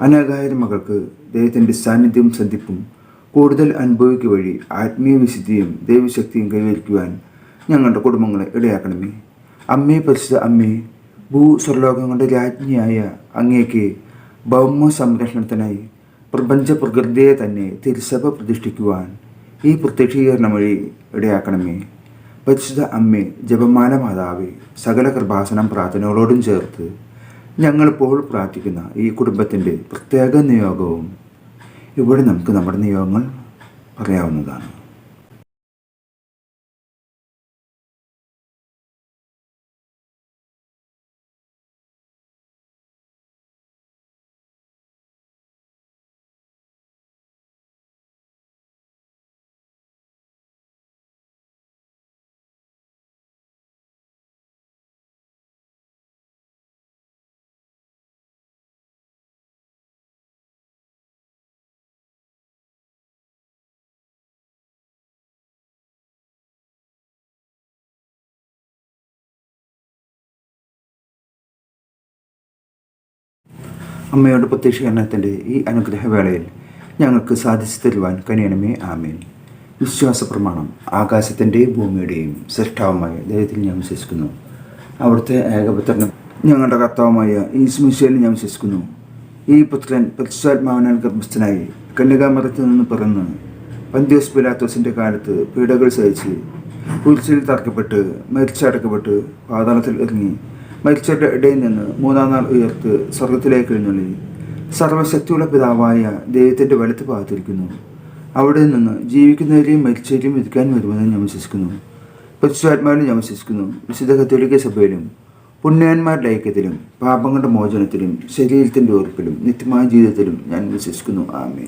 അനേകായിരം മകൾക്ക് ദൈവത്തിന്റെ സാന്നിധ്യവും സന്ധിപ്പും കൂടുതൽ അനുഭവിക്കുക വഴി ആത്മീയ വിശുദ്ധിയും ദൈവശക്തിയും കൈവരിക്കുവാൻ ഞങ്ങളുടെ കുടുംബങ്ങളെ ഇടയാക്കണമേ. അമ്മേ പരിശുദ്ധ അമ്മേ ഭൂസ്വർലോകങ്ങളുടെ രാജ്ഞിയായ അങ്ങേക്ക് ഭൗമ സംരക്ഷണത്തിനായി പ്രപഞ്ച പ്രകൃതിയെ തന്നെ തിരുസഭ പ്രതിഷ്ഠിക്കുവാൻ ഈ പ്രത്യക്ഷീകരണം വഴി ഇടയാക്കണമേ. പരിശുദ്ധ അമ്മേ ജപമാല മാതാവേ സകല കൃപാസനം പ്രാർത്ഥനകളോടും ചേർത്ത് ഞങ്ങളിപ്പോൾ പ്രാർത്ഥിക്കുന്ന ഈ കുടുംബത്തിന്റെ പ്രത്യേക നിയോഗവും ഇവിടെ നമുക്ക് നമ്മുടെ നിയോഗങ്ങൾ പറയാവുന്നതാണ്. അമ്മയുടെ പ്രത്യക്ഷീകരണത്തിന്റെ ഈ അനുഗ്രഹവേളയിൽ ഞങ്ങൾക്ക് സാധിച്ചു തരുവാൻ കനിയണമേ ആമേൻ. വിശ്വാസ പ്രമാണം ആകാശത്തിന്റെയും ഭൂമിയുടെയും സൃഷ്ടാവുമായ ദൈവത്തിൽ ഞാൻ വിശ്വസിക്കുന്നു. അവിടുത്തെ ഏകപുത്രനും ഞങ്ങളുടെ കർത്താവുമായ ഈ സ്മിശയിൽ ഞാൻ വിശ്വസിക്കുന്നു. ഈ പുത്രൻ പരിശുദ്ധാത്മാവനാൽ ഗർഭസ്ഥനായി കന്യകാമരത്തിൽ നിന്ന് പിറന്ന് പന്ത്യോസ് പിലാത്തോസിന്റെ കാലത്ത് പീഡകൾ സഹിച്ച് കുരിശിൽ തറക്കപ്പെട്ട് മരിച്ചടക്കപ്പെട്ട് പാതാളത്തിൽ ഇറങ്ങി മരിച്ചവരുടെ ഇടയിൽ നിന്ന് മൂന്നാം നാൾ ഉയർത്ത് സ്വർഗത്തിലേക്ക് എഴുന്നള്ളി. സർവശക്തിയുള്ള പിതാവായ ദൈവത്തിന്റെ വലത്ത് ഭാഗത്തിരിക്കുന്നു അവിടെ നിന്ന് ജീവിക്കുന്നവരെയും മരിച്ചവരെയും വിധിക്കാൻ വരുമെന്ന് ഞാൻ വിശ്വസിക്കുന്നു. പരിശുദ്ധാത്മാവിലും ഞാൻ വിശ്വസിക്കുന്നു. വിശുദ്ധ കത്തോലിക്ക സഭയിലും പുണ്യാന്മാരുടെ ഐക്യത്തിലും പാപങ്ങളുടെ മോചനത്തിലും ശരീരത്തിന്റെ ഉറപ്പിലും നിത്യമായ ജീവിതത്തിലും ഞാൻ വിശ്വസിക്കുന്നു. ആമേ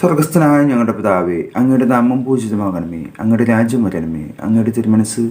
സ്വർഗസ്ഥനായ ഞങ്ങളുടെ പിതാവേ അങ്ങയുടെ നാമം പൂജിതമാകണമേ. അങ്ങയുടെ രാജ്യം വരണമേ. അങ്ങയുടെ തിരുമനസ്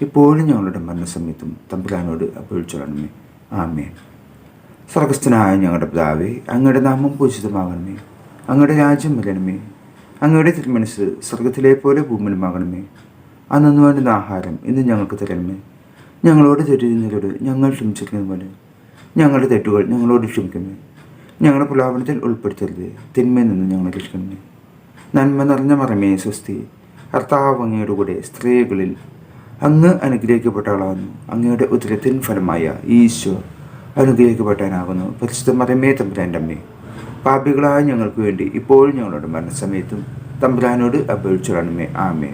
ഇപ്പോഴും ഞങ്ങളുടെ മരണസമയത്തും തമ്പുരാനോട് അപേക്ഷിച്ചോളണമേ. ആമേ സ്വർഗസ്ഥനായ ഞങ്ങളുടെ പിതാവേ അങ്ങയുടെ നാമം പൂജിതമാകണമേ. അങ്ങയുടെ രാജ്യം വരണമേ. അങ്ങയുടെ തിരുമനസ് സ്വർഗത്തിലെ പോലെ ഭൂമിയിലുമാകണമേ. അന്നു വേണ്ടുന്ന ആഹാരം ഇന്ന് ഞങ്ങൾക്ക് തരണമേ. ഞങ്ങളോട് തെറ്റിരുന്നവരോട് ഞങ്ങൾ ക്ഷമിച്ചിരിക്കുന്ന പോലെ ഞങ്ങളുടെ തെറ്റുകൾ ഞങ്ങളോട് ക്ഷമിക്കണമേ. ഞങ്ങളുടെ പുലാപനത്തിൽ ഉൾപ്പെടുത്തരുത്. തിന്മയിൽ നിന്ന് ഞങ്ങളെ രക്ഷിക്കണമേ. നന്മ നിറഞ്ഞ മറമേ സ്വസ്തി. കർത്താവ് കൂടെ സ്ത്രീകളിൽ അങ്ങ് അനുഗ്രഹിക്കപ്പെട്ടവളാകുന്നു. അങ്ങയുടെ ഉദരത്തിൻ ഫലമായ ഈശോ അനുഗ്രഹിക്കപ്പെട്ടവനാകുന്നു. പരിശുദ്ധ മതമേ തമ്പുരാന്റെ അമ്മേ പാപികളായ ഞങ്ങൾക്ക് വേണ്ടി ഇപ്പോഴും ഞങ്ങളുടെ മരണസമയത്തും തമ്പുരാനോട് അപേക്ഷിച്ചോളണമേ ആമേ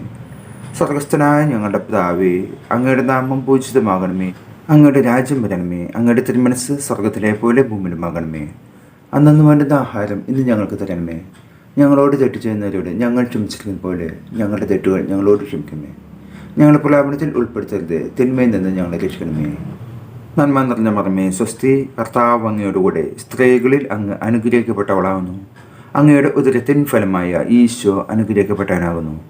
സ്വർഗസ്ഥനായ ഞങ്ങളുടെ പിതാവേ അങ്ങയുടെ നാമം പൂജിതമാകണമേ. അങ്ങയുടെ രാജ്യം വരണമേ. അങ്ങയുടെ തിരുമനസ് സ്വർഗത്തിലെ പോലെ ഭൂമിയിലുമാകണമേ അന്നു വേണ്ടുന്ന ആഹാരം ഇന്ന് ഞങ്ങൾക്ക് തരണമേ. ഞങ്ങളോട് തെറ്റ് ചെയ്യുന്നവരോട് ഞങ്ങൾ ക്ഷമിച്ചിരിക്കുന്ന പോലെ ഞങ്ങളുടെ തെറ്റുകൾ ഞങ്ങളോട് ക്ഷമിക്കണമേ. ഞങ്ങളുടെ പ്രലാപനത്തിൽ ഉൾപ്പെടുത്തരുത്. തിന്മയിൽ നിന്ന് ഞങ്ങളെ രക്ഷിക്കണമേ. നന്മ നിറഞ്ഞ മറമേ സ്വസ്തി കർത്താവ് അങ്ങയുടെ കൂടെ സ്ത്രീകളിൽ അങ്ങ് അനുഗ്രഹിക്കപ്പെട്ടവളാകുന്നു അങ്ങയുടെ ഉദരത്തിൻ ഫലമായ ഈശോ അനുഗ്രഹിക്കപ്പെട്ടവനാകുന്നു.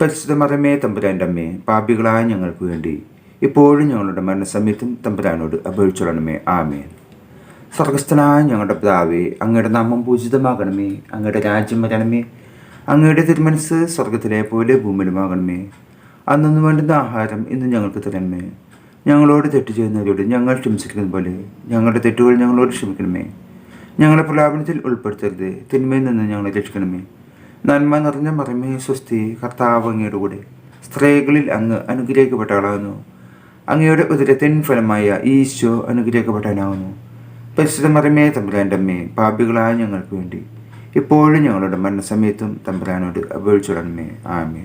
പരിശുദ്ധ മറമേ തമ്പുരാന്റെ അമ്മേ പാപികളായ ഞങ്ങൾക്ക് വേണ്ടി ഇപ്പോഴും ഞങ്ങളുടെ മരണസമയത്തും തമ്പുരാനോട് അപേക്ഷിച്ചോളണമേ. ആമേൻ. സ്വർഗസ്ഥനായ ഞങ്ങളുടെ പിതാവേ അങ്ങയുടെ നാമം പൂജിതമാകണമേ. അങ്ങയുടെ രാജ്യം വരണമേ. അങ്ങയുടെ തിരുമനസ് സ്വർഗത്തിലെ പോലെ ഭൂമിയിലുമാകണമേ. അന്നു വേണ്ടുന്ന ആഹാരം ഇന്ന് ഞങ്ങൾക്ക് തരണമേ. ഞങ്ങളോട് തെറ്റ് ചെയ്യുന്നവരോട് ഞങ്ങൾ ക്ഷമിച്ചിരിക്കുന്ന പോലെ ഞങ്ങളുടെ തെറ്റുകൾ ഞങ്ങളോട് ക്ഷമിക്കണമേ. ഞങ്ങളെ പ്രലാപനത്തിൽ ഉൾപ്പെടുത്തരുത്. തിന്മയിൽ നിന്ന് ഞങ്ങളെ രക്ഷിക്കണമേ. നന്മ നിറഞ്ഞ മറമേ സ്വസ്തി കർത്താവ് അങ്ങയുടെ കൂടെ. സ്ത്രീകളിൽ അങ്ങ് അനുഗ്രഹിക്കപ്പെട്ടവളാകുന്നു. അങ്ങയുടെ ഉദരത്തിൻ ഫലമായ ഈശോ അനുഗ്രഹിക്കപ്പെട്ടവനാകുന്നു പരിശുദ്ധ മറമേ തമ്പുരാന്റെ അമ്മേ പാപികളായ ഞങ്ങൾക്ക് വേണ്ടി ഇപ്പോഴും ഞങ്ങളുടെ മരണസമയത്തും തമ്പുരാനോട് അപേക്ഷിച്ചിടണമേ ആമേ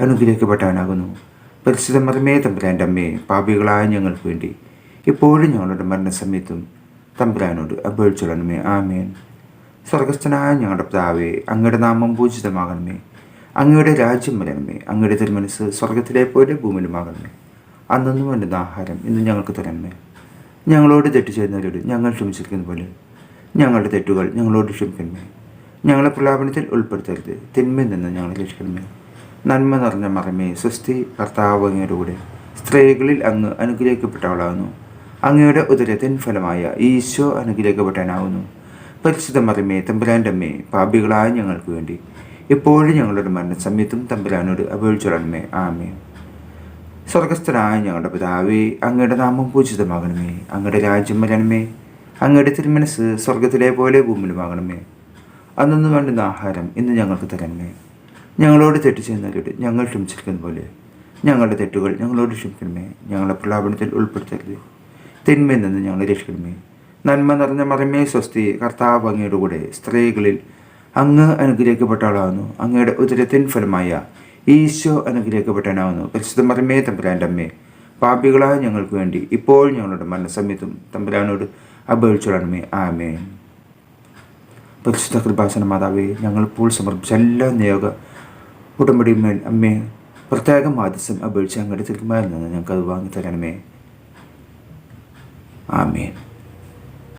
അനുഗ്രഹിക്കപ്പെട്ടവനാകുന്നു. പരിശുദ്ധ മറമേ തമ്പുരാന്റെ അമ്മേ പാപികളായ ഞങ്ങൾക്ക് വേണ്ടി. ഇപ്പോഴും ഞങ്ങളുടെ മരണസമയത്തും തമ്പുരാനോട് അപേക്ഷിച്ചിടണമേ ആമേൻ. സ്വർഗസ്ഥനായ ഞങ്ങളുടെ പിതാവേ അങ്ങയുടെ നാമം പൂജിതമാകണമേ. അങ്ങയുടെ രാജ്യം വരണമേ. അങ്ങയുടെ തിരുമനസ് സ്വർഗത്തിലെ പോലെ ഭൂമിയിലുമാകണമേ. അന്നൊന്നും വേണ്ടുന്ന ആഹാരം ഇന്ന് ഞങ്ങൾക്ക് തരണമേ. ഞങ്ങളോട് തെറ്റ് ചെയ്യുന്നവരോട് ഞങ്ങൾ ക്ഷമിച്ചിരിക്കുന്ന പോലെ ഞങ്ങളുടെ തെറ്റുകൾ ഞങ്ങളോട് ക്ഷമിക്കണമേ. ഞങ്ങളെ പ്രലാപനത്തിൽ ഉൾപ്പെടുത്തരുത്. തിന്മയിൽ നിന്ന് ഞങ്ങളെ രക്ഷിക്കണമേ. നന്മ നിറഞ്ഞ മറമേ സ്വസ്തി കർത്താവ് അങ്ങയുടെ സ്ത്രീകളിൽ അങ്ങ് അനുഗ്രഹിക്കപ്പെട്ടവളാകുന്നു. അങ്ങയുടെ ഉദരത്തിൻ ഫലമായ ഈശോ അനുഗ്രഹിക്കപ്പെട്ടവനാകുന്നു. പരിശുദ്ധ മറമേ തമ്പുരാന്റെ അമ്മേ പാപികളായ ഞങ്ങൾക്ക് വേണ്ടി ഇപ്പോഴും ഞങ്ങളുടെ മരണസമയത്തും തമ്പുരാനോട് അപേക്ഷിച്ചിടണമേ ആമേ സ്വർഗസ്ഥനായ ഞങ്ങളുടെ പിതാവേ അങ്ങയുടെ നാമം പൂജിതമാകണമേ. അങ്ങയുടെ രാജ്യം വരണമേ. അങ്ങയുടെ തിരുമനസ് സ്വർഗത്തിലെ പോലെ ഭൂമിയിലുമാകണമേ. അന്നു വേണ്ടുന്ന ആഹാരം ഇന്ന് ഞങ്ങൾക്ക് തരണമേ. ഞങ്ങളോട് തെറ്റ് ചെയ്യുന്ന ചെയ്യുന്നവരോട് ഞങ്ങൾ ക്ഷമിച്ചിരിക്കുന്ന പോലെ. ഞങ്ങളുടെ തെറ്റുകൾ ഞങ്ങളോട് ക്ഷമിക്കണമേ. ഞങ്ങളെ പ്രലാപനത്തിൽ ഉൾപ്പെടുത്തരുത്. തിന്മയിൽ നിന്ന് ഞങ്ങളെ രക്ഷിക്കണമേ. നന്മ നിറഞ്ഞ മറമേ സ്വസ്തി കർത്താവ് അങ്ങയുടെ കൂടെ സ്ത്രീകളിൽ അങ്ങ് അനുഗ്രഹിക്കപ്പെട്ട ആളാകുന്നു. അങ്ങയുടെ ഉദരത്തിൻ ഫലമായ ഈശോ അനുഗ്രഹിക്കപ്പെട്ടവനാകുന്നു. പരിശുദ്ധ മറമേ തമ്പുരാന്റെ അമ്മേ പാപികളായ ഞങ്ങൾക്ക് വേണ്ടി ഇപ്പോൾ ഞങ്ങളുടെ മരണസമയത്തും തമ്പുരാനോട് അപേക്ഷിച്ചിടണമേ ആമേ പരിശുദ്ധ കൃപാസന മാതാവേ ഞങ്ങളിപ്പോൾ സമർപ്പിച്ച എല്ലാ നിയോഗ ഉടമ്പടിമേൽ അമ്മേ പ്രത്യേകം ആദ്യം അപേക്ഷിച്ച് അങ്ങോട്ട് തീരുമാനം ഞങ്ങൾക്ക് അത് വാങ്ങി തരണമേ ആമേൻ.